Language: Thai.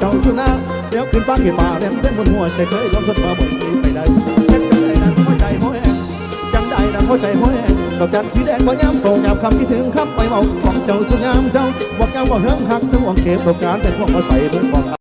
เจ้าชุนาเดี๋ยวขึ้นฟ้าขียป่าเล่นเล่นบนหัวใจเคยลองทดมาบนนี้ไปได้เล่นจังได้นั้นหัวใจห้อยจังได้นั้นหัวใจห้อยดอกจันสีแดงบ่ยามโศกยามคำคิดถึงคำไปเมาของเจ้าสุยามเจ้าบอกเจ้าว่าเฮิงหักทั้งหวังเก็บประการแต่พวกมาใส่เพื่อนบอก